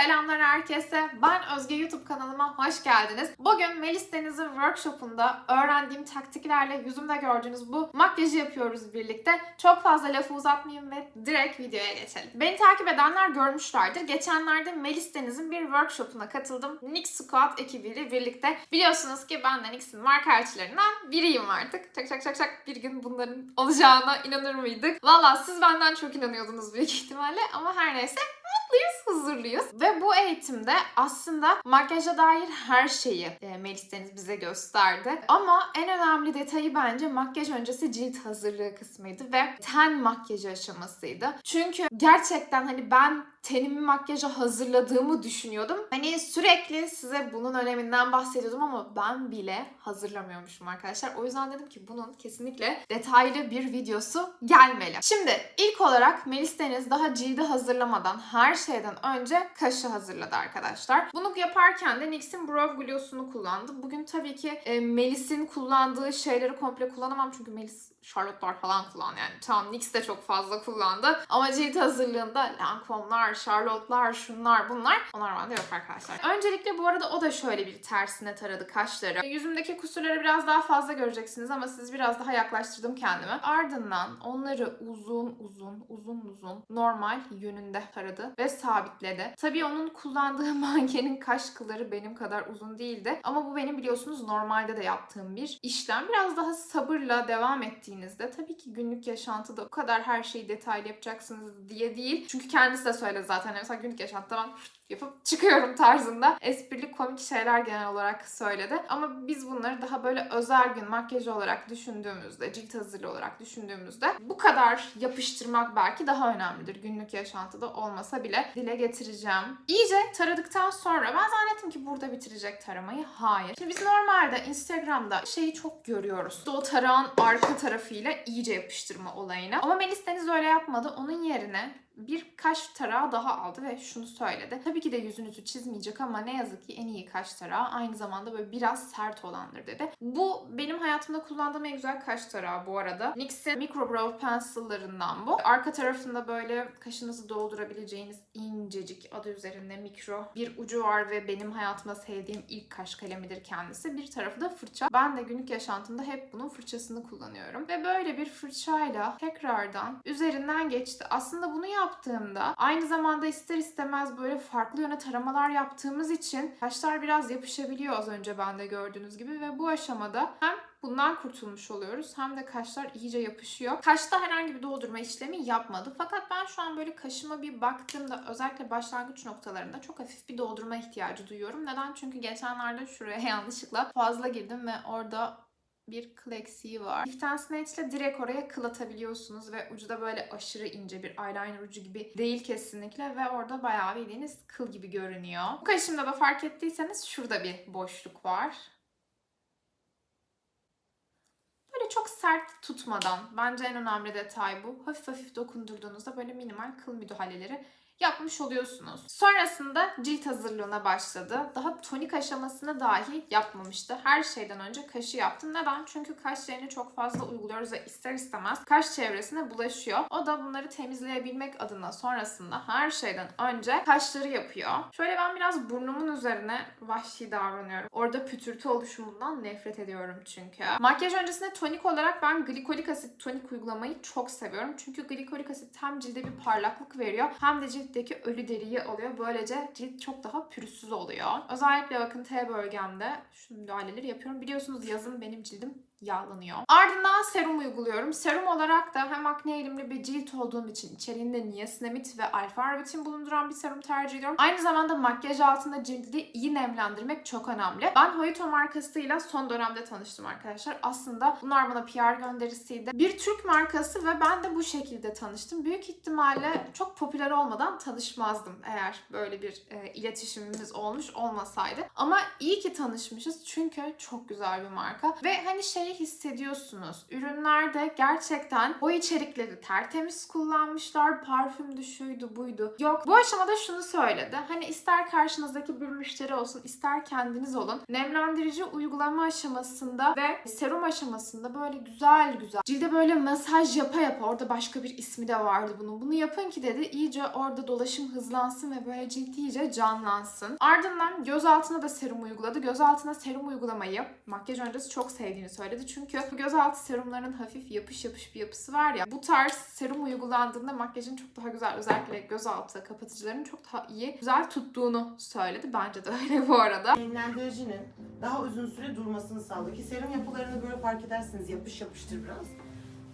Selamlar herkese. Ben Özge YouTube kanalıma hoş geldiniz. Bugün Melis Deniz'in workshopunda öğrendiğim taktiklerle yüzümde gördüğünüz bu makyajı yapıyoruz birlikte. Çok fazla lafı uzatmayayım ve direkt videoya geçelim. Beni takip edenler görmüşlerdir. Geçenlerde Melis Deniz'in bir workshopuna katıldım. NYX Squad ekibiyle birlikte. Biliyorsunuz ki ben de NYX'in marka elçilerinden biriyim artık. Çak çak çak çak bir gün bunların olacağına inanır mıydık? Valla siz benden çok inanıyordunuz büyük ihtimalle ama her neyse mutluyuz, huzurluyuz. Ve bu eğitimde aslında makyaja dair her şeyi e, Melis Deniz bize gösterdi. Ama en önemli detayı bence makyaj öncesi cilt hazırlığı kısmıydı ve ten makyajı aşamasıydı. Çünkü gerçekten hani ben tenimi makyaja hazırladığımı düşünüyordum. Hani sürekli size bunun öneminden bahsediyordum ama ben bile hazırlamıyormuşum arkadaşlar. O yüzden dedim ki bunun kesinlikle detaylı bir videosu gelmeli. Şimdi ilk olarak Melis Deniz daha cildi hazırlamadan her şeyden önce kaşı hazırladı arkadaşlar. Bunu yaparken de NYX'in Brow Glow'sunu kullandı. Bugün tabii ki e, Melis'in kullandığı şeyleri komple kullanamam çünkü Melis Charlotte'lar falan kullandı yani. Tamam NYX de çok fazla kullandı. Ama cilt hazırlığında Lancome'lar, Charlotte'lar, şunlar bunlar. Onlar bende yok arkadaşlar. Öncelikle bu arada o da şöyle bir tersine taradı kaşları. Yüzümdeki kusurları biraz daha fazla göreceksiniz ama siz biraz daha yaklaştırdım kendimi. Ardından onları uzun uzun uzun uzun normal yönünde taradı ve sabitledi. Tabii onun kullandığı mankenin kaş kılları benim kadar uzun değildi. Ama bu benim biliyorsunuz normalde de yaptığım bir işlem. Biraz daha sabırla devam ettiğinizde tabii ki günlük yaşantıda o kadar her şeyi detaylı yapacaksınız diye değil. Çünkü kendisi de söyledi zaten. Yani mesela günlük yaşantıda ben yapıp çıkıyorum tarzında esprili komik şeyler genel olarak söyledi. Ama biz bunları daha böyle özel gün makyaj olarak düşündüğümüzde, cilt hazırlığı olarak düşündüğümüzde bu kadar yapıştırmak belki daha önemlidir. Günlük yaşantıda olmasa bile dile getireceğim. İyice taradıktan sonra ben zannettim ki burada bitirecek taramayı. Hayır. Şimdi biz normalde Instagram'da şeyi çok görüyoruz. O tarağın arka tarafıyla iyice yapıştırma olayını. Ama Melis Deniz öyle yapmadı. Onun yerine bir kaş tarağı daha aldı ve şunu söyledi. Tabii ki de yüzünüzü çizmeyecek ama ne yazık ki en iyi kaş tarağı aynı zamanda böyle biraz sert olandır dedi. Bu benim hayatımda kullandığım en güzel kaş tarağı bu arada. NYX'in Micro Brow Pencil'larından bu. Arka tarafında böyle kaşınızı doldurabileceğiniz incecik adı üzerinde mikro bir ucu var ve benim hayatımda sevdiğim ilk kaş kalemidir kendisi. Bir tarafı da fırça. Ben de günlük yaşantımda hep bunun fırçasını kullanıyorum. Ve böyle bir fırçayla tekrardan üzerinden geçti. Aslında bunu yaptığımda aynı zamanda ister istemez böyle farklı yöne taramalar yaptığımız için kaşlar biraz yapışabiliyor az önce bende gördüğünüz gibi ve bu aşamada hem bundan kurtulmuş oluyoruz hem de kaşlar iyice yapışıyor. Kaşta herhangi bir doldurma işlemi yapmadı. Fakat ben şu an böyle kaşıma bir baktığımda özellikle başlangıç noktalarında çok hafif bir doldurma ihtiyacı duyuyorum. Neden? Çünkü geçenlerde şuraya yanlışlıkla fazla girdim ve orada bir kıl var. Liften Snatch direkt oraya kıl atabiliyorsunuz ve ucu da böyle aşırı ince bir eyeliner ucu gibi değil kesinlikle ve orada bayağı bildiğiniz kıl gibi görünüyor. Bu kaşımda da fark ettiyseniz şurada bir boşluk var. Böyle çok sert tutmadan bence en önemli detay bu. Hafif hafif dokundurduğunuzda böyle minimal kıl müdahaleleri yapmış oluyorsunuz. Sonrasında cilt hazırlığına başladı. Daha tonik aşamasını dahi yapmamıştı. Her şeyden önce kaşı yaptım. Neden? Çünkü kaş yerini çok fazla uyguluyoruz ve ister istemez kaş çevresine bulaşıyor. O da bunları temizleyebilmek adına sonrasında her şeyden önce kaşları yapıyor. Şöyle ben biraz burnumun üzerine vahşi davranıyorum. Orada pütürtü oluşumundan nefret ediyorum çünkü. Makyaj öncesinde tonik olarak ben glikolik asit tonik uygulamayı çok seviyorum. Çünkü glikolik asit hem cilde bir parlaklık veriyor hem de cilt ciltteki ölü deriyi alıyor. Böylece cilt çok daha pürüzsüz oluyor. Özellikle bakın T bölgemde şu müdahaleleri yapıyorum. Biliyorsunuz yazın benim cildim yağlanıyor. Ardından serum uyguluyorum. Serum olarak da hem akne eğilimli bir cilt olduğum için içeriğinde niasinamid ve alfa arbutin bulunduran bir serum tercih ediyorum. Aynı zamanda makyaj altında cildi iyi nemlendirmek çok önemli. Ben Hoyto markasıyla son dönemde tanıştım arkadaşlar. Aslında bunlar bana PR gönderisiydi. Bir Türk markası ve ben de bu şekilde tanıştım. Büyük ihtimalle çok popüler olmadan tanışmazdım eğer böyle bir e, iletişimimiz olmuş olmasaydı. Ama iyi ki tanışmışız çünkü çok güzel bir marka. Ve hani şey şeyi hissediyorsunuz. Ürünlerde gerçekten o içerikleri tertemiz kullanmışlar. Parfümdü, şuydu, buydu. Yok. Bu aşamada şunu söyledi. Hani ister karşınızdaki bir müşteri olsun, ister kendiniz olun. Nemlendirici uygulama aşamasında ve serum aşamasında böyle güzel güzel cilde böyle masaj yapa yapa orada başka bir ismi de vardı bunun. Bunu yapın ki dedi iyice orada dolaşım hızlansın ve böyle cilt iyice canlansın. Ardından göz altına da serum uyguladı. Göz altına serum uygulamayı makyaj öncesi çok sevdiğini söyledi. Çünkü bu gözaltı serumların hafif yapış yapış bir yapısı var ya. Bu tarz serum uygulandığında makyajın çok daha güzel özellikle gözaltı kapatıcıların çok daha iyi güzel tuttuğunu söyledi. Bence de öyle bu arada. Nemlendiricinin daha uzun süre durmasını sağlıyor ki serum yapılarını böyle fark edersiniz yapış yapıştır biraz.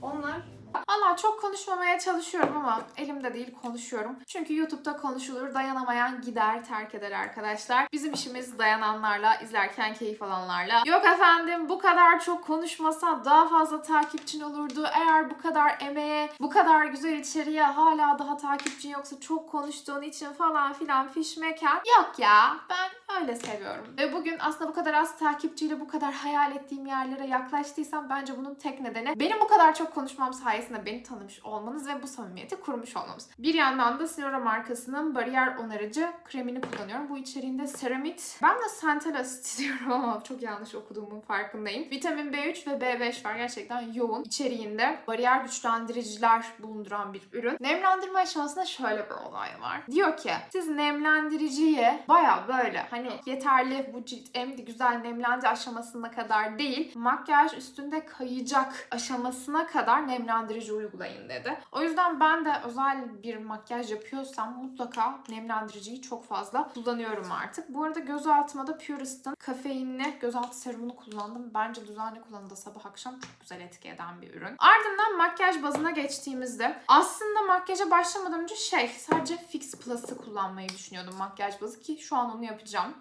Onlar Valla çok konuşmamaya çalışıyorum ama elimde değil konuşuyorum. Çünkü YouTube'da konuşulur, dayanamayan gider, terk eder arkadaşlar. Bizim işimiz dayananlarla, izlerken keyif alanlarla. Yok efendim bu kadar çok konuşmasa daha fazla takipçin olurdu. Eğer bu kadar emeğe, bu kadar güzel içeriğe hala daha takipçin yoksa çok konuştuğun için falan filan fişmeken. Yok ya ben öyle seviyorum. Ve bugün aslında bu kadar az takipçiyle bu kadar hayal ettiğim yerlere yaklaştıysam bence bunun tek nedeni benim bu kadar çok konuşmam sayesinde beni tanımış olmanız ve bu samimiyeti kurmuş olmamız. Bir yandan da Sinora markasının bariyer onarıcı kremini kullanıyorum. Bu içeriğinde seramit. Ben de santal asit diyorum ama çok yanlış okuduğumun farkındayım. Vitamin B3 ve B5 var. Gerçekten yoğun. İçeriğinde bariyer güçlendiriciler bulunduran bir ürün. Nemlendirme aşamasında şöyle bir olay var. Diyor ki siz nemlendiriciye baya böyle hani yeterli bu cilt emdi güzel nemlendi aşamasına kadar değil makyaj üstünde kayacak aşamasına kadar nemlendirici uygulayın dedi. O yüzden ben de özel bir makyaj yapıyorsam mutlaka nemlendiriciyi çok fazla kullanıyorum artık. Bu arada göz altıma da Purist'ın kafeinli gözaltı serumunu kullandım. Bence düzenli kullanımda sabah akşam çok güzel etki eden bir ürün. Ardından makyaj bazına geçtiğimizde aslında makyaja başlamadan önce şey sadece Fix Plus'ı kullanmayı düşünüyordum makyaj bazı ki şu an onu yapacağım.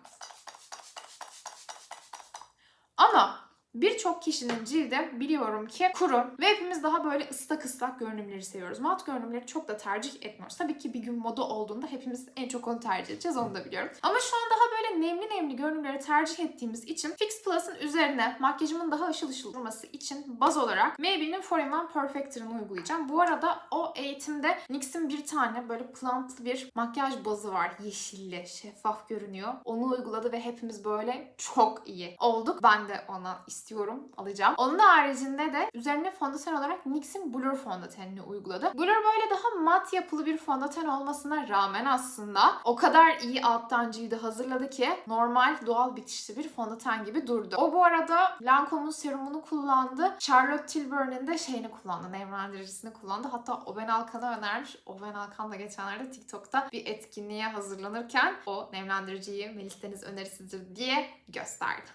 Ama Birçok kişinin cildi biliyorum ki kuru ve hepimiz daha böyle ıslak ıslak görünümleri seviyoruz. Mat görünümleri çok da tercih etmiyoruz. Tabii ki bir gün moda olduğunda hepimiz en çok onu tercih edeceğiz onu da biliyorum. Ama şu an daha böyle nemli nemli görünümleri tercih ettiğimiz için Fix Plus'ın üzerine makyajımın daha ışıl ışıl durması için baz olarak Maybelline'in 4 Perfector'ını uygulayacağım. Bu arada o eğitimde NYX'in bir tane böyle plantlı bir makyaj bazı var. Yeşilli, şeffaf görünüyor. Onu uyguladı ve hepimiz böyle çok iyi olduk. Ben de ona istiyorum, alacağım. Onun haricinde de üzerine fondöten olarak NYX'in Blur fondötenini uyguladı. Blur böyle daha mat yapılı bir fondöten olmasına rağmen aslında o kadar iyi alttan cildi hazırladı ki normal doğal bitişli bir fondöten gibi durdu. O bu arada Lancome'un serumunu kullandı. Charlotte Tilbury'nin de şeyini kullandı, nemlendiricisini kullandı. Hatta Oben Alkan'a önermiş. Oben Alkan da geçenlerde TikTok'ta bir etkinliğe hazırlanırken o nemlendiriciyi Melis Deniz önerisidir diye gösterdi.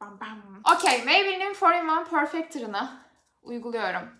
Bam bam bam bam bam. Okey, Maybelline'in 4-in-1 Perfector'ını uyguluyorum.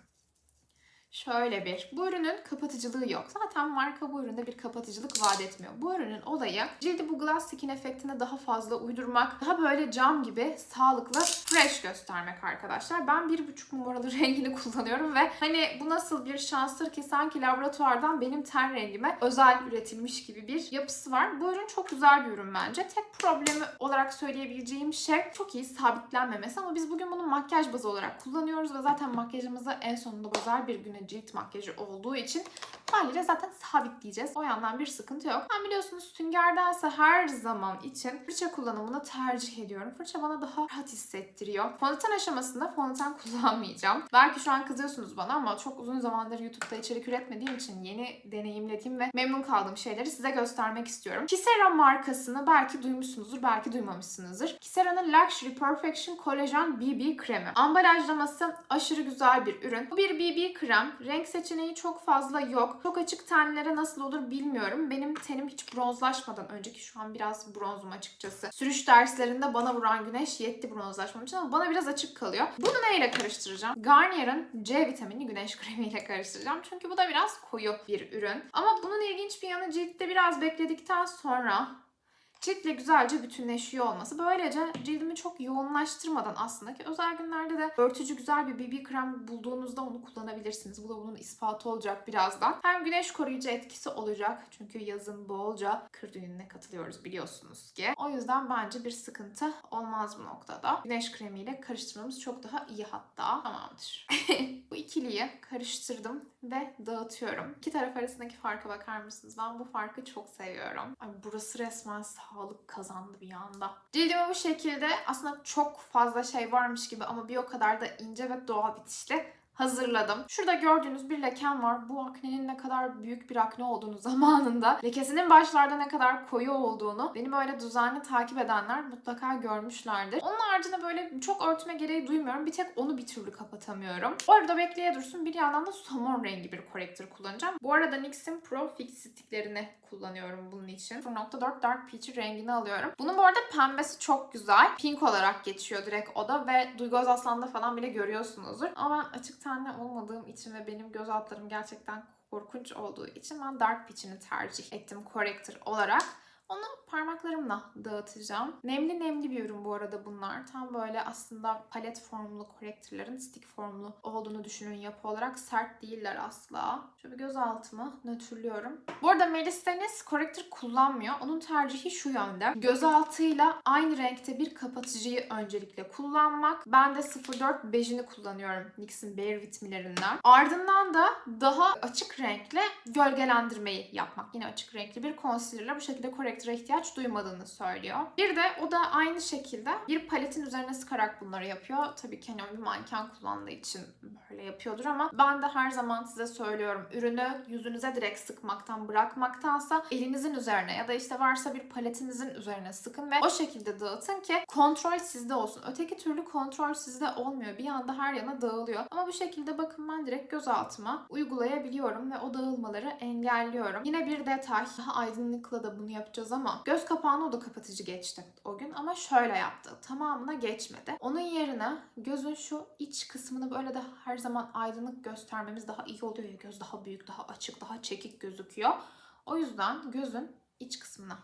Şöyle bir. Bu ürünün kapatıcılığı yok. Zaten marka bu üründe bir kapatıcılık vaat etmiyor. Bu ürünün olayı cildi bu glass skin efektine daha fazla uydurmak. Daha böyle cam gibi sağlıklı, fresh göstermek arkadaşlar. Ben bir buçuk numaralı rengini kullanıyorum ve hani bu nasıl bir şanstır ki sanki laboratuvardan benim ten rengime özel üretilmiş gibi bir yapısı var. Bu ürün çok güzel bir ürün bence. Tek problemi olarak söyleyebileceğim şey çok iyi sabitlenmemesi ama biz bugün bunu makyaj bazı olarak kullanıyoruz ve zaten makyajımızı en sonunda özel bir güne cilt makyajı olduğu için haliyle zaten sabitleyeceğiz. O yandan bir sıkıntı yok. Ben biliyorsunuz süngerdense her zaman için fırça kullanımını tercih ediyorum. Fırça bana daha rahat hissettiriyor. Fondöten aşamasında fondöten kullanmayacağım. Belki şu an kızıyorsunuz bana ama çok uzun zamandır YouTube'da içerik üretmediğim için yeni deneyimlediğim ve memnun kaldığım şeyleri size göstermek istiyorum. Kisera markasını belki duymuşsunuzdur, belki duymamışsınızdır. Kisera'nın Luxury Perfection Collagen BB kremi. Ambalajlaması aşırı güzel bir ürün. Bu bir BB krem. Renk seçeneği çok fazla yok. Çok açık tenlere nasıl olur bilmiyorum. Benim tenim hiç bronzlaşmadan önceki şu an biraz bronzum açıkçası. Sürüş derslerinde bana vuran güneş yetti bronzlaşmam için ama bana biraz açık kalıyor. Bunu neyle karıştıracağım? Garnier'ın C vitamini güneş kremiyle karıştıracağım. Çünkü bu da biraz koyu bir ürün. Ama bunun ilginç bir yanı ciltte biraz bekledikten sonra ciltle güzelce bütünleşiyor olması. Böylece cildimi çok yoğunlaştırmadan aslında ki özel günlerde de örtücü güzel bir BB krem bulduğunuzda onu kullanabilirsiniz. Bu da bunun ispatı olacak birazdan. Hem güneş koruyucu etkisi olacak. Çünkü yazın bolca kır düğününe katılıyoruz biliyorsunuz ki. O yüzden bence bir sıkıntı olmaz bu noktada. Güneş kremiyle karıştırmamız çok daha iyi hatta. Tamamdır. bu ikiliyi karıştırdım ve dağıtıyorum. İki taraf arasındaki farka bakar mısınız? Ben bu farkı çok seviyorum. Ay burası resmen sağlık kazandı bir anda. Cildime bu şekilde aslında çok fazla şey varmış gibi ama bir o kadar da ince ve doğal bitişli hazırladım. Şurada gördüğünüz bir lekem var. Bu aknenin ne kadar büyük bir akne olduğunu zamanında, lekesinin başlarda ne kadar koyu olduğunu beni böyle düzenli takip edenler mutlaka görmüşlerdir. Onun haricinde böyle çok örtme gereği duymuyorum. Bir tek onu bir türlü kapatamıyorum. Bu arada bekleye dursun. Bir yandan da somon rengi bir corrector kullanacağım. Bu arada NYX'in Pro Fix sticklerini kullanıyorum bunun için. 0.4 Dark Peach rengini alıyorum. Bunun bu arada pembesi çok güzel. Pink olarak geçiyor direkt o da ve Duygu Özaslan'da falan bile görüyorsunuzdur. Ama ben açık tenli olmadığım için ve benim göz altlarım gerçekten korkunç olduğu için ben Dark Peach'ini tercih ettim corrector olarak. Onu parmaklarımla dağıtacağım. Nemli nemli bir ürün bu arada bunlar. Tam böyle aslında palet formlu correctorların stick formlu olduğunu düşünün yapı olarak. Sert değiller asla. Şöyle göz altımı nötrlüyorum. Bu arada Melis Deniz corrector kullanmıyor. Onun tercihi şu yönde. Göz altıyla aynı renkte bir kapatıcıyı öncelikle kullanmak. Ben de 04 bejini kullanıyorum. NYX'in Bare Vitmilerinden. Ardından da daha açık renkle gölgelendirmeyi yapmak. Yine açık renkli bir concealer'la bu şekilde corrector'a ihtiyaç duymadığını söylüyor. Bir de o da aynı şekilde bir paletin üzerine sıkarak bunları yapıyor. Tabii ki hani bir manken kullandığı için böyle yapıyordur ama ben de her zaman size söylüyorum. Ürünü yüzünüze direkt sıkmaktan bırakmaktansa elinizin üzerine ya da işte varsa bir paletinizin üzerine sıkın ve o şekilde dağıtın ki kontrol sizde olsun. Öteki türlü kontrol sizde olmuyor. Bir anda her yana dağılıyor. Ama bu şekilde bakın ben direkt göz altıma uygulayabiliyorum ve o dağılmaları engelliyorum. Yine bir detay. Daha aydınlıkla da bunu yapacağız ama göz kapağına o da kapatıcı geçti o gün ama şöyle yaptı. Tamamına geçmedi. Onun yerine gözün şu iç kısmını böyle de her zaman aydınlık göstermemiz daha iyi oluyor ya. Göz daha büyük, daha açık, daha çekik gözüküyor. O yüzden gözün iç kısmına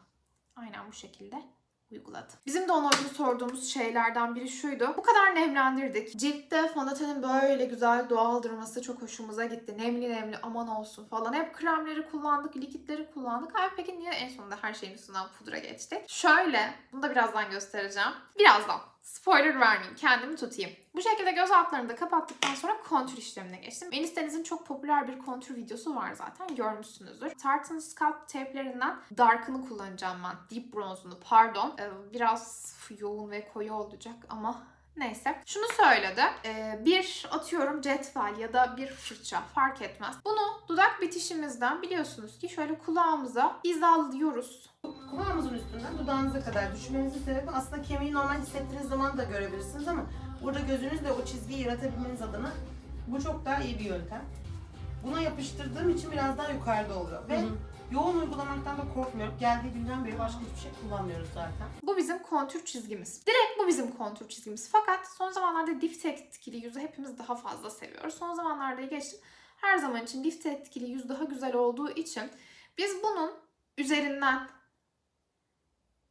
aynen bu şekilde uyguladı. Bizim de ona sorduğumuz şeylerden biri şuydu. Bu kadar nemlendirdik. Ciltte fondötenin böyle güzel doğal durması çok hoşumuza gitti. Nemli nemli aman olsun falan. Hep kremleri kullandık, likitleri kullandık. Ay peki niye en sonunda her şeyin üstünden pudra geçtik? Şöyle, bunu da birazdan göstereceğim. Birazdan. Spoiler vermeyeyim, kendimi tutayım. Bu şekilde göz altlarını da kapattıktan sonra kontür işlemine geçtim. Deniz'in çok popüler bir kontür videosu var zaten görmüşsünüzdür. Tarte'ın Scalp Tape'lerinden Dark'ını kullanacağım ben. Deep Bronze'unu pardon. Ee, biraz yoğun ve koyu olacak ama Neyse. Şunu söyledi. Ee, bir atıyorum cetvel ya da bir fırça fark etmez. Bunu dudak bitişimizden biliyorsunuz ki şöyle kulağımıza hizalıyoruz. Kulağımızın üstünden dudağınıza kadar düşmenizin sebebi aslında kemiği normal hissettiğiniz zaman da görebilirsiniz ama burada gözünüzle o çizgiyi yaratabilmeniz adına bu çok daha iyi bir yöntem. Buna yapıştırdığım için biraz daha yukarıda oluyor ve Hı hı. Yoğun uygulamaktan da korkmuyorum. Geldiği günden beri başka hiçbir şey kullanmıyoruz zaten. Bu bizim kontür çizgimiz. Direkt bu bizim kontür çizgimiz. Fakat son zamanlarda lift etkili yüzü hepimiz daha fazla seviyoruz. Son zamanlarda geçtim. Her zaman için lift etkili yüz daha güzel olduğu için biz bunun üzerinden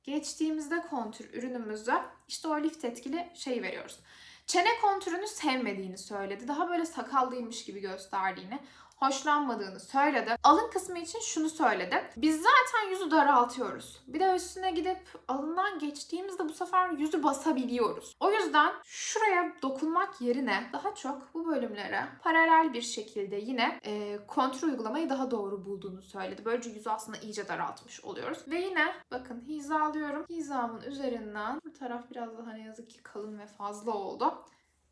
geçtiğimizde kontür ürünümüze işte o lift etkili şey veriyoruz. Çene kontürünü sevmediğini söyledi. Daha böyle sakallıymış gibi gösterdiğini, hoşlanmadığını söyledi. Alın kısmı için şunu söyledi. Biz zaten yüzü daraltıyoruz. Bir de üstüne gidip alından geçtiğimizde bu sefer yüzü basabiliyoruz. O yüzden şuraya dokunmak yerine daha çok bu bölümlere paralel bir şekilde yine e, kontrol uygulamayı daha doğru bulduğunu söyledi. Böylece yüzü aslında iyice daraltmış oluyoruz. Ve yine bakın hizalıyorum. Hizamın üzerinden bu taraf biraz daha ne yazık ki kalın ve fazla oldu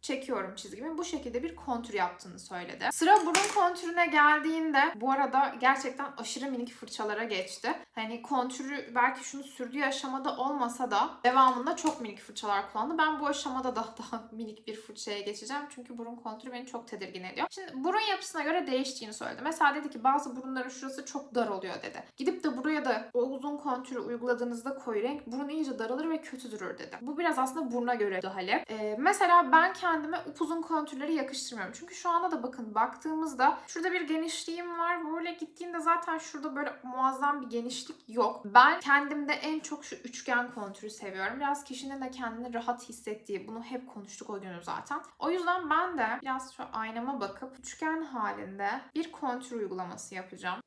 çekiyorum çizgimi. Bu şekilde bir kontür yaptığını söyledi. Sıra burun kontürüne geldiğinde bu arada gerçekten aşırı minik fırçalara geçti. Hani kontürü belki şunu sürdüğü aşamada olmasa da devamında çok minik fırçalar kullandı. Ben bu aşamada da daha minik bir fırçaya geçeceğim. Çünkü burun kontürü beni çok tedirgin ediyor. Şimdi burun yapısına göre değiştiğini söyledi. Mesela dedi ki bazı burunların şurası çok dar oluyor dedi. Gidip de buraya da o uzun kontürü uyguladığınızda koyu renk burun iyice daralır ve kötü durur dedi. Bu biraz aslında buruna göre hali. Ee, mesela ben kendim kendime upuzun kontürleri yakıştırmıyorum. Çünkü şu anda da bakın baktığımızda şurada bir genişliğim var. Böyle gittiğinde zaten şurada böyle muazzam bir genişlik yok. Ben kendimde en çok şu üçgen kontürü seviyorum. Biraz kişinin de kendini rahat hissettiği. Bunu hep konuştuk o günü zaten. O yüzden ben de biraz şu aynama bakıp üçgen halinde bir kontür uygulaması yapacağım.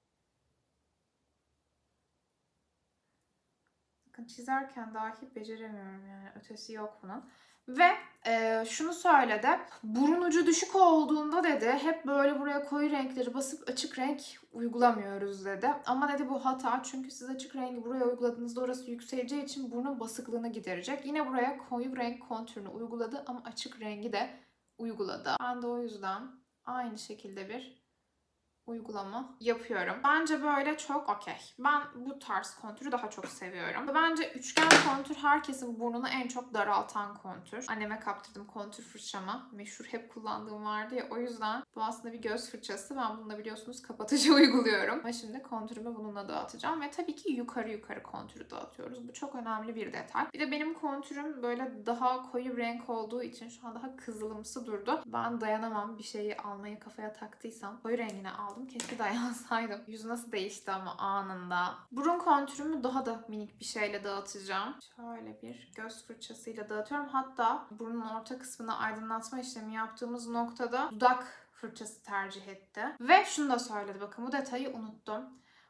Bakın çizerken dahi beceremiyorum yani. Ötesi yok bunun. Ve e, şunu söyledi. Burun ucu düşük olduğunda dedi hep böyle buraya koyu renkleri basıp açık renk uygulamıyoruz dedi. Ama dedi bu hata çünkü siz açık rengi buraya uyguladığınızda orası yükseleceği için burnun basıklığını giderecek. Yine buraya koyu renk kontürünü uyguladı ama açık rengi de uyguladı. Ben de o yüzden aynı şekilde bir uygulama yapıyorum. Bence böyle çok okey. Ben bu tarz kontürü daha çok seviyorum. Bence üçgen kontür herkesin burnunu en çok daraltan kontür. Anneme kaptırdım kontür fırçama. Meşhur hep kullandığım vardı ya. O yüzden bu aslında bir göz fırçası. Ben bununla biliyorsunuz kapatıcı uyguluyorum. Ama şimdi kontürümü bununla dağıtacağım. Ve tabii ki yukarı yukarı kontürü dağıtıyoruz. Bu çok önemli bir detay. Bir de benim kontürüm böyle daha koyu renk olduğu için şu an daha kızılımsı durdu. Ben dayanamam bir şeyi almayı kafaya taktıysam koyu rengine aldım. Keşke dayansaydım. Yüzü nasıl değişti ama anında. Burun kontürümü daha da minik bir şeyle dağıtacağım. Şöyle bir göz fırçasıyla dağıtıyorum. Hatta burnun orta kısmına aydınlatma işlemi yaptığımız noktada dudak fırçası tercih etti. Ve şunu da söyledi bakın bu detayı unuttum.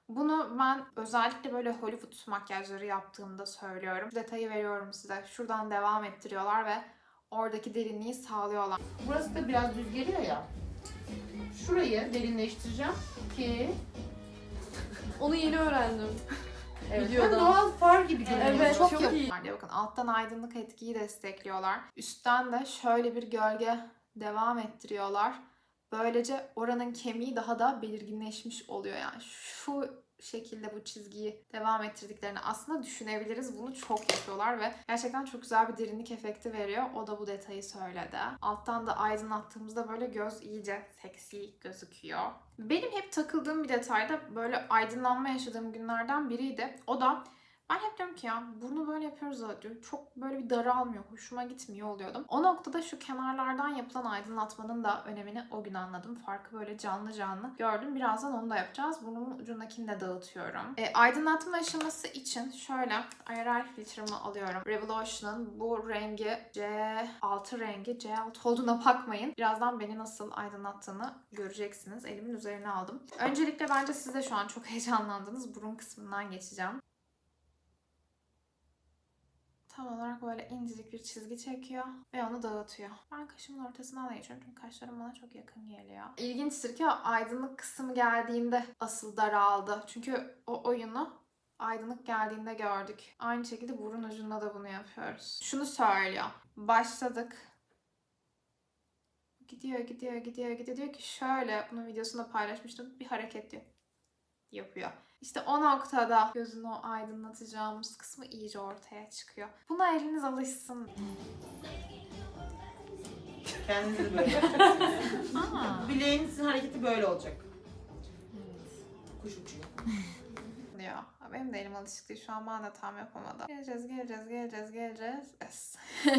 Bunu ben özellikle böyle Hollywood makyajları yaptığımda söylüyorum. Detayı veriyorum size. Şuradan devam ettiriyorlar ve oradaki derinliği sağlıyorlar. Burası da biraz düz geliyor ya. Şurayı derinleştireceğim ki Onu yeni öğrendim. evet, Videodan. hem doğal far gibi görünüyor. Evet, çok, çok iyi. iyi. diye bakın alttan aydınlık etkiyi destekliyorlar. Üstten de şöyle bir gölge devam ettiriyorlar. Böylece oranın kemiği daha da belirginleşmiş oluyor yani. Şu şekilde bu çizgiyi devam ettirdiklerini aslında düşünebiliriz. Bunu çok yapıyorlar ve gerçekten çok güzel bir derinlik efekti veriyor. O da bu detayı söyledi. Alttan da aydınlattığımızda böyle göz iyice seksi gözüküyor. Benim hep takıldığım bir detay da böyle aydınlanma yaşadığım günlerden biriydi. O da ben hep diyorum ki ya burnu böyle yapıyoruz da diyorum. Çok böyle bir daralmıyor. Hoşuma gitmiyor oluyordum. O noktada şu kenarlardan yapılan aydınlatmanın da önemini o gün anladım. Farkı böyle canlı canlı gördüm. Birazdan onu da yapacağız. Burnumun ucundakini de dağıtıyorum. E, aydınlatma aşaması için şöyle IRL filtremi alıyorum. Revolution'ın bu rengi C6 rengi. C6 olduğuna bakmayın. Birazdan beni nasıl aydınlattığını göreceksiniz. Elimin üzerine aldım. Öncelikle bence siz de şu an çok heyecanlandınız. Burun kısmından geçeceğim tam olarak böyle incecik bir çizgi çekiyor ve onu dağıtıyor. Ben kaşımın ortasından da geçiyorum çünkü kaşlarım bana çok yakın geliyor. İlginçtir ki o aydınlık kısmı geldiğinde asıl daraldı. Çünkü o oyunu aydınlık geldiğinde gördük. Aynı şekilde burun ucunda da bunu yapıyoruz. Şunu söylüyor. Başladık. Gidiyor, gidiyor, gidiyor, gidiyor. Diyor ki şöyle, bunun videosunu paylaşmıştım. Bir hareket diyor. Yapıyor. İşte o noktada gözün o aydınlatacağımız kısmı iyice ortaya çıkıyor. Buna eliniz alışsın. Kendinizi böyle. Aa. Bileğinizin hareketi böyle olacak. Kuş uçuyor. diyor. Benim de elim alışık değil. Şu an ben de tam yapamadım. Geleceğiz, geleceğiz, geleceğiz, geleceğiz. Es.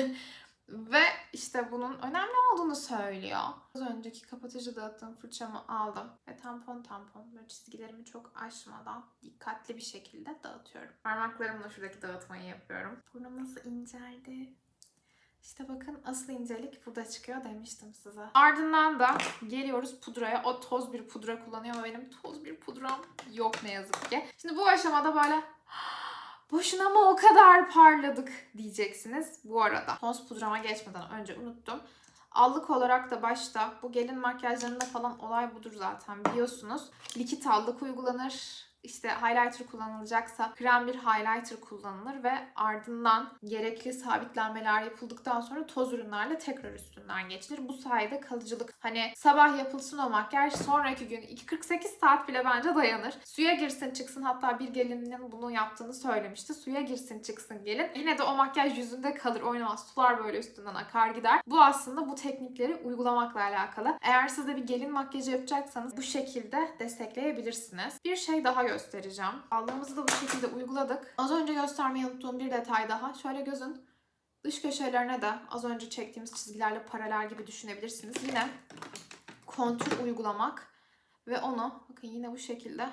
Ve işte bunun önemli olduğunu söylüyor. Az önceki kapatıcı dağıttığım fırçamı aldım. Ve tampon tampon böyle çizgilerimi çok aşmadan dikkatli bir şekilde dağıtıyorum. Parmaklarımla şuradaki dağıtmayı yapıyorum. Burnum nasıl inceldi. İşte bakın asıl incelik burada çıkıyor demiştim size. Ardından da geliyoruz pudraya. O toz bir pudra kullanıyor ama benim toz bir pudram yok ne yazık ki. Şimdi bu aşamada böyle boşuna mı o kadar parladık diyeceksiniz. Bu arada toz pudrama geçmeden önce unuttum. Allık olarak da başta bu gelin makyajlarında falan olay budur zaten biliyorsunuz. Likit allık uygulanır. İşte highlighter kullanılacaksa krem bir highlighter kullanılır ve ardından gerekli sabitlenmeler yapıldıktan sonra toz ürünlerle tekrar üstünden geçilir. Bu sayede kalıcılık hani sabah yapılsın o makyaj sonraki gün 2-48 saat bile bence dayanır. Suya girsin çıksın hatta bir gelinin bunu yaptığını söylemişti. Suya girsin çıksın gelin. Yine de o makyaj yüzünde kalır oynamaz. Sular böyle üstünden akar gider. Bu aslında bu teknikleri uygulamakla alakalı. Eğer siz de bir gelin makyajı yapacaksanız bu şekilde destekleyebilirsiniz. Bir şey daha göstereceğim. Aldığımızı da bu şekilde uyguladık. Az önce göstermeyi unuttuğum bir detay daha. Şöyle gözün Dış köşelerine de az önce çektiğimiz çizgilerle paralel gibi düşünebilirsiniz. Yine kontür uygulamak ve onu bakın yine bu şekilde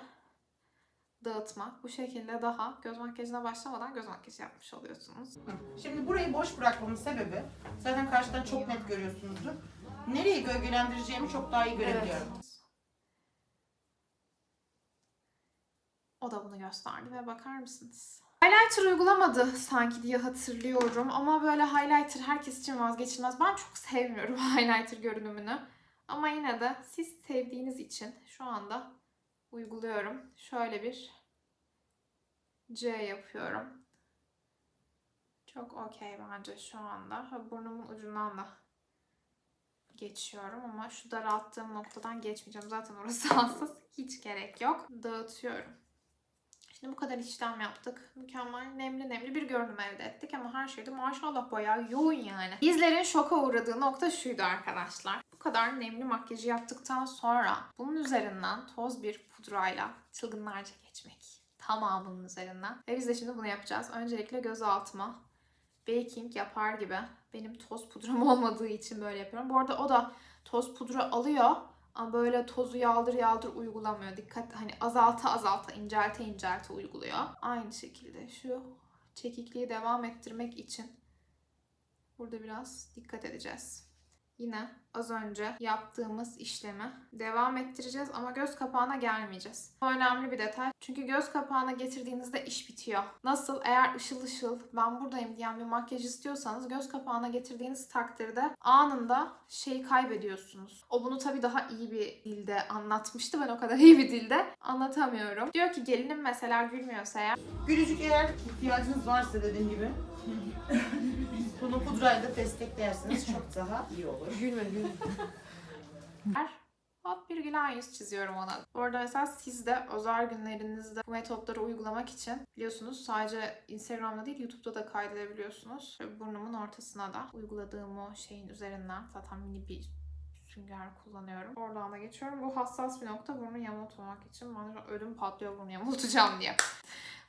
dağıtmak. Bu şekilde daha göz makyajına başlamadan göz makyajı yapmış oluyorsunuz. Şimdi burayı boş bırakmamın sebebi zaten karşıdan çok net görüyorsunuzdur. Nereye gölgelendireceğimi çok daha iyi görebiliyorum. O da bunu gösterdi ve bakar mısınız? Highlighter uygulamadı sanki diye hatırlıyorum ama böyle highlighter herkes için vazgeçilmez. Ben çok sevmiyorum highlighter görünümünü. Ama yine de siz sevdiğiniz için şu anda uyguluyorum. Şöyle bir C yapıyorum. Çok okey bence şu anda. Burnumun ucundan da geçiyorum ama şu daralttığım noktadan geçmeyeceğim. Zaten orası hassas. Hiç gerek yok. Dağıtıyorum. Şimdi bu kadar işlem yaptık. Mükemmel nemli nemli bir görünüm elde ettik ama her şeyde maşallah bayağı yoğun yani. Bizlerin şoka uğradığı nokta şuydu arkadaşlar. Bu kadar nemli makyajı yaptıktan sonra bunun üzerinden toz bir pudrayla çılgınlarca geçmek. Tamamının üzerinden. Ve biz de şimdi bunu yapacağız. Öncelikle göz altıma baking yapar gibi. Benim toz pudram olmadığı için böyle yapıyorum. Bu arada o da toz pudra alıyor. Böyle tozu yaldır yaldır uygulamıyor. Dikkat hani azalta azalta incelte incelte uyguluyor. Aynı şekilde şu çekikliği devam ettirmek için burada biraz dikkat edeceğiz. Yine az önce yaptığımız işlemi devam ettireceğiz ama göz kapağına gelmeyeceğiz. Bu önemli bir detay. Çünkü göz kapağına getirdiğinizde iş bitiyor. Nasıl eğer ışıl ışıl ben buradayım diyen bir makyaj istiyorsanız göz kapağına getirdiğiniz takdirde anında şeyi kaybediyorsunuz. O bunu tabii daha iyi bir dilde anlatmıştı. Ben o kadar iyi bir dilde anlatamıyorum. Diyor ki gelinim mesela gülmüyorsa eğer Gülücük eğer ihtiyacınız varsa dediğim gibi bunu pudrayla desteklerseniz çok daha iyi olur. Gülme gülme. Hop bir gülen yüz çiziyorum ona. Bu arada mesela siz de özel günlerinizde bu metotları uygulamak için biliyorsunuz sadece Instagram'da değil YouTube'da da kaydedebiliyorsunuz. Şöyle burnumun ortasına da uyguladığım o şeyin üzerinden zaten mini bir sünger kullanıyorum. Oradan da geçiyorum. Bu hassas bir nokta burnu yamultmamak için. Ben de ödüm patlıyor burnu yamultacağım diye.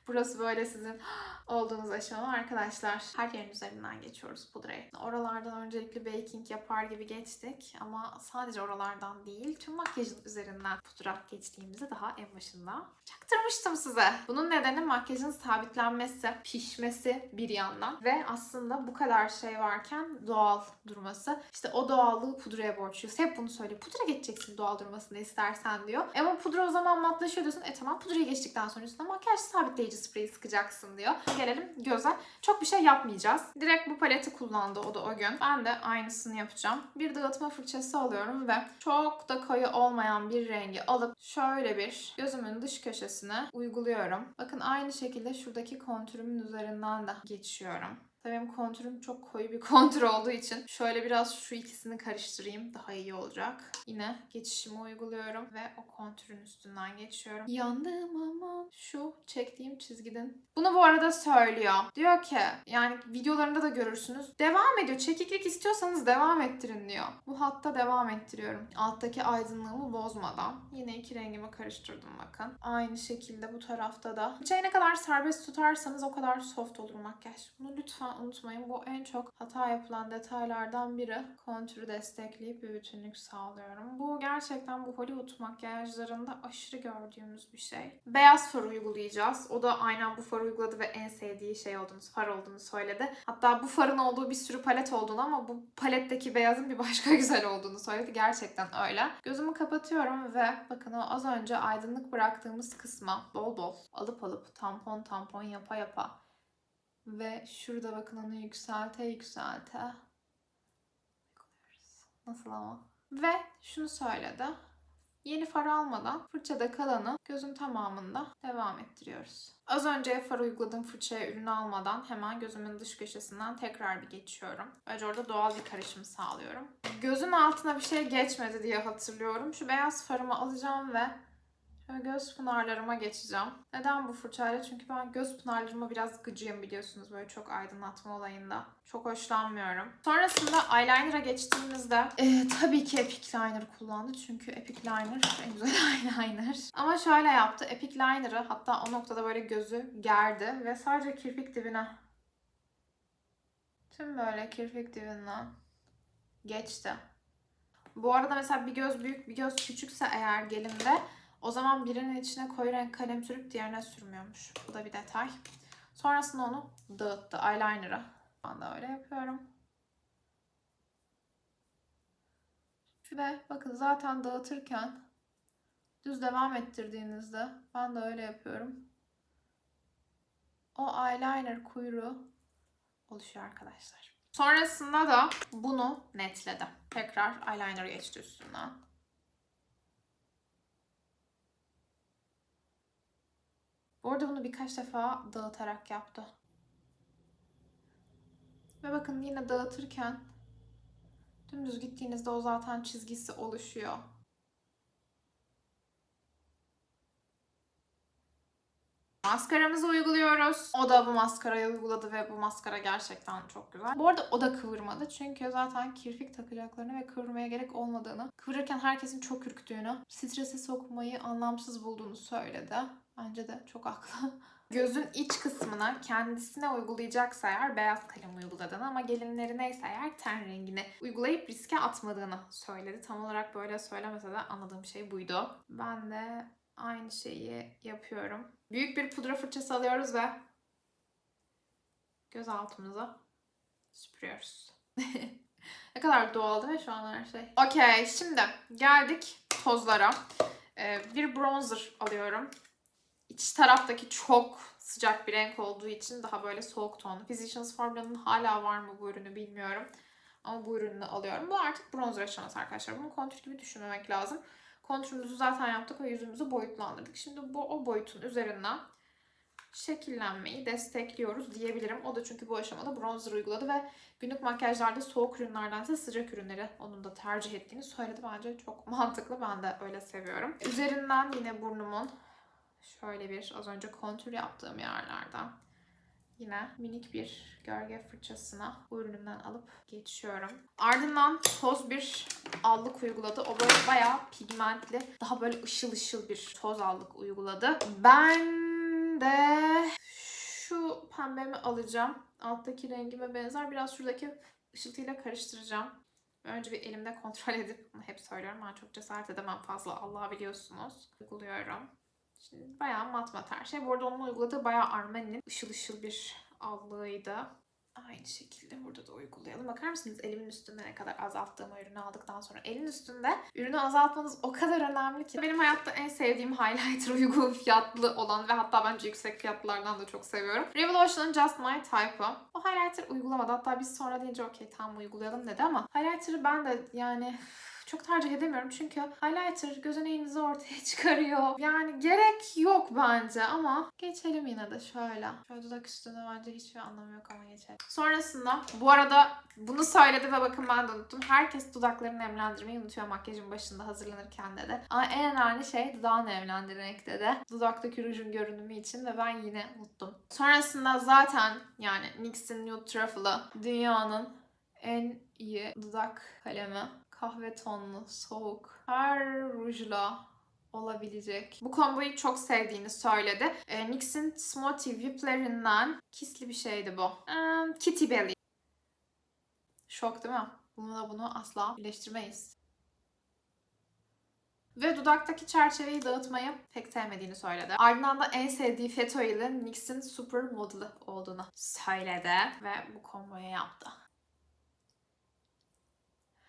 Burası böyle sizin olduğunuz aşama arkadaşlar. Her yerin üzerinden geçiyoruz pudrayı. Oralardan öncelikle baking yapar gibi geçtik ama sadece oralardan değil tüm makyajın üzerinden pudra geçtiğimizi daha en başında çaktırmıştım size. Bunun nedeni makyajın sabitlenmesi, pişmesi bir yandan ve aslında bu kadar şey varken doğal durması. İşte o doğallığı pudraya borçluyuz. Hep bunu söylüyor. Pudra geçeceksin doğal durmasını istersen diyor. E Ama pudra o zaman matlaşıyor diyorsun. E tamam pudrayı geçtikten sonra üstüne makyaj sabitleyici spreyi sıkacaksın diyor. Gelelim göze. Çok bir şey yapmayacağız. Direkt bu paleti kullandı o da o gün. Ben de aynısını yapacağım. Bir dağıtma fırçası alıyorum ve çok da koyu olmayan bir rengi alıp şöyle bir gözümün dış köşesine uyguluyorum. Bakın aynı şekilde şuradaki kontürümün üzerinden de geçiyorum. Tabii benim kontürüm çok koyu bir kontür olduğu için şöyle biraz şu ikisini karıştırayım daha iyi olacak. Yine geçişimi uyguluyorum ve o kontürün üstünden geçiyorum. Yandım ama şu çektiğim çizgiden. Bunu bu arada söylüyor. Diyor ki yani videolarında da görürsünüz. Devam ediyor. Çekiklik istiyorsanız devam ettirin diyor. Bu hatta devam ettiriyorum. Alttaki aydınlığımı bozmadan. Yine iki rengimi karıştırdım bakın. Aynı şekilde bu tarafta da. Fırçayı ne kadar serbest tutarsanız o kadar soft olur makyaj. Bunu lütfen unutmayın. Bu en çok hata yapılan detaylardan biri. Kontürü destekleyip bir bütünlük sağlıyorum. Bu gerçekten bu Hollywood makyajlarında aşırı gördüğümüz bir şey. Beyaz far uygulayacağız. O da aynen bu far uyguladı ve en sevdiği şey olduğunu, far olduğunu söyledi. Hatta bu farın olduğu bir sürü palet olduğunu ama bu paletteki beyazın bir başka güzel olduğunu söyledi. Gerçekten öyle. Gözümü kapatıyorum ve bakın o az önce aydınlık bıraktığımız kısma bol bol alıp alıp tampon tampon yapa yapa ve şurada bakın onu yükselte yükselte. Nasıl ama? Ve şunu söyledi. Yeni far almadan fırçada kalanı gözün tamamında devam ettiriyoruz. Az önce far uyguladığım fırçaya ürün almadan hemen gözümün dış köşesinden tekrar bir geçiyorum. Önce orada doğal bir karışım sağlıyorum. Gözün altına bir şey geçmedi diye hatırlıyorum. Şu beyaz farımı alacağım ve Şöyle göz pınarlarıma geçeceğim. Neden bu fırçayla? Çünkü ben göz pınarlarıma biraz gıcıyım biliyorsunuz böyle çok aydınlatma olayında. Çok hoşlanmıyorum. Sonrasında eyeliner'a geçtiğimizde e, tabii ki Epic Liner kullandı. Çünkü Epic Liner en güzel eyeliner. Ama şöyle yaptı. Epic Liner'ı hatta o noktada böyle gözü gerdi ve sadece kirpik dibine Tüm böyle kirpik dibinden geçti. Bu arada mesela bir göz büyük bir göz küçükse eğer gelimde o zaman birinin içine koyu renk kalem sürüp diğerine sürmüyormuş. Bu da bir detay. Sonrasında onu dağıttı eyeliner'a. Ben de öyle yapıyorum. Ve bakın zaten dağıtırken düz devam ettirdiğinizde ben de öyle yapıyorum. O eyeliner kuyruğu oluşuyor arkadaşlar. Sonrasında da bunu netledim. Tekrar eyeliner geçti üstünden. Bu arada bunu birkaç defa dağıtarak yaptı. Ve bakın yine dağıtırken dümdüz gittiğinizde o zaten çizgisi oluşuyor. Maskaramızı uyguluyoruz. O da bu maskarayı uyguladı ve bu maskara gerçekten çok güzel. Bu arada o da kıvırmadı çünkü zaten kirpik takacaklarını ve kıvırmaya gerek olmadığını, kıvırırken herkesin çok ürktüğünü, strese sokmayı anlamsız bulduğunu söyledi. Bence de çok haklı. Gözün iç kısmına kendisine uygulayacaksa eğer beyaz kalem uyguladığını ama gelinleri neyse eğer ten rengini uygulayıp riske atmadığını söyledi. Tam olarak böyle söylemese de anladığım şey buydu. Ben de aynı şeyi yapıyorum. Büyük bir pudra fırçası alıyoruz ve göz altımıza süpürüyoruz. ne kadar doğal değil mi şu an her şey? Okey şimdi geldik tozlara. Ee, bir bronzer alıyorum. İç taraftaki çok sıcak bir renk olduğu için daha böyle soğuk tonlu. Physicians Formula'nın hala var mı bu ürünü bilmiyorum. Ama bu ürünü alıyorum. Bu artık bronzer aşaması arkadaşlar. Bunu kontür gibi düşünmemek lazım. Kontürümüzü zaten yaptık ve yüzümüzü boyutlandırdık. Şimdi bu o boyutun üzerinden şekillenmeyi destekliyoruz diyebilirim. O da çünkü bu aşamada bronzer uyguladı ve günlük makyajlarda soğuk ürünlerdense sıcak ürünleri onun da tercih ettiğini söyledi. Bence çok mantıklı. Ben de öyle seviyorum. Üzerinden yine burnumun şöyle bir az önce kontür yaptığım yerlerden yine minik bir gölge fırçasına bu ürünümden alıp geçiyorum. Ardından toz bir allık uyguladı. O böyle bayağı pigmentli, daha böyle ışıl ışıl bir toz allık uyguladı. Ben de şu pembemi alacağım. Alttaki rengime benzer. Biraz şuradaki ışıltıyla karıştıracağım. Önce bir elimde kontrol edip, hep söylüyorum ben çok cesaret edemem fazla Allah biliyorsunuz. Uyguluyorum. Şimdi bayağı mat her şey. Bu arada onun uyguladığı bayağı Armani'nin ışıl ışıl bir allığıydı. Aynı şekilde burada da uygulayalım. Bakar mısınız elimin üstünde ne kadar azalttığımı ürünü aldıktan sonra. Elin üstünde ürünü azaltmanız o kadar önemli ki. Benim hayatta en sevdiğim highlighter uygun fiyatlı olan ve hatta bence yüksek fiyatlardan da çok seviyorum. Revolution'un Just My Type'ı. O highlighter uygulamadı. Hatta biz sonra deyince okey tamam uygulayalım dedi ama highlighter'ı ben de yani çok tercih edemiyorum çünkü highlighter gözeneğinizi ortaya çıkarıyor. Yani gerek yok bence ama geçelim yine de şöyle. Şöyle dudak üstüne bence hiçbir anlamı yok ama geçelim. Sonrasında bu arada bunu söyledi ve bakın ben de unuttum. Herkes dudaklarını nemlendirmeyi unutuyor makyajın başında hazırlanırken dedi. Ama en önemli şey dudağını nemlendirmek dedi. Dudaktaki rujun görünümü için ve ben yine unuttum. Sonrasında zaten yani NYX'in Nude Truffle'ı dünyanın en iyi dudak kalemi kahve tonlu, soğuk, her rujla olabilecek. Bu komboyu çok sevdiğini söyledi. E, NYX'in Smoothie Whiplerinden kisli bir şeydi bu. Ee, Kitty Belly. Şok değil mi? Bununla bunu asla birleştirmeyiz. Ve dudaktaki çerçeveyi dağıtmayı pek sevmediğini söyledi. Ardından da en sevdiği Feto ile NYX'in Super Model'ı olduğunu söyledi. Ve bu komboyu yaptı.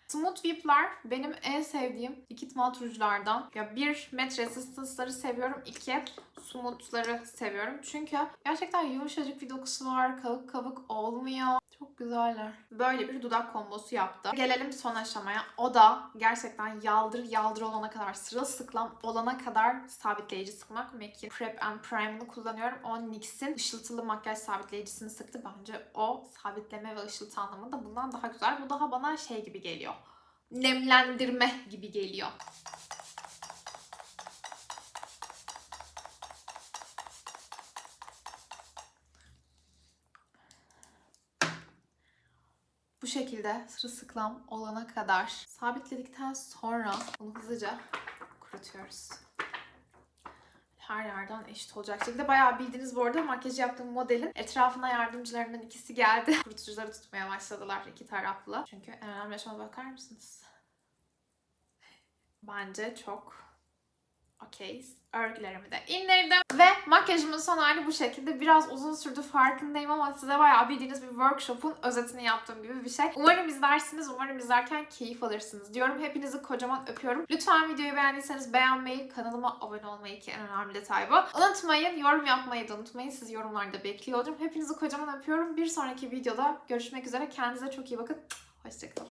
Smooth Whip'ler benim en sevdiğim iki mat rujlardan. Ya bir Matte Resistance'ları seviyorum. iki Smooth'ları seviyorum. Çünkü gerçekten yumuşacık bir dokusu var. Kavuk kavuk olmuyor. Çok güzeller. Böyle bir dudak kombosu yaptı. Gelelim son aşamaya. O da gerçekten yaldır yaldır olana kadar, sırılsıklam olana kadar sabitleyici sıkmak. MAC'in Prep and Prime'ını kullanıyorum. O NYX'in ışıltılı makyaj sabitleyicisini sıktı. Bence o sabitleme ve ışıltı anlamında bundan daha güzel. Bu daha bana şey gibi geliyor. Nemlendirme gibi geliyor. Bu şekilde sırılsıklam olana kadar sabitledikten sonra bunu hızlıca kurutuyoruz. Her yerden eşit olacak şekilde. Bayağı bildiğiniz bu arada makyaj yaptığım modelin etrafına yardımcılarından ikisi geldi. Kurutucuları tutmaya başladılar iki taraflı. Çünkü en önemli aşama bakar mısınız? Bence çok okey. Örgülerimi de indirdim. Ve makyajımın son hali bu şekilde. Biraz uzun sürdü farkındayım ama size bayağı bildiğiniz bir workshop'un özetini yaptığım gibi bir şey. Umarım izlersiniz. Umarım izlerken keyif alırsınız diyorum. Hepinizi kocaman öpüyorum. Lütfen videoyu beğendiyseniz beğenmeyi, kanalıma abone olmayı ki en önemli detay bu. Unutmayın, yorum yapmayı da unutmayın. Siz yorumlarda bekliyor olacağım. Hepinizi kocaman öpüyorum. Bir sonraki videoda görüşmek üzere. Kendinize çok iyi bakın. Hoşçakalın.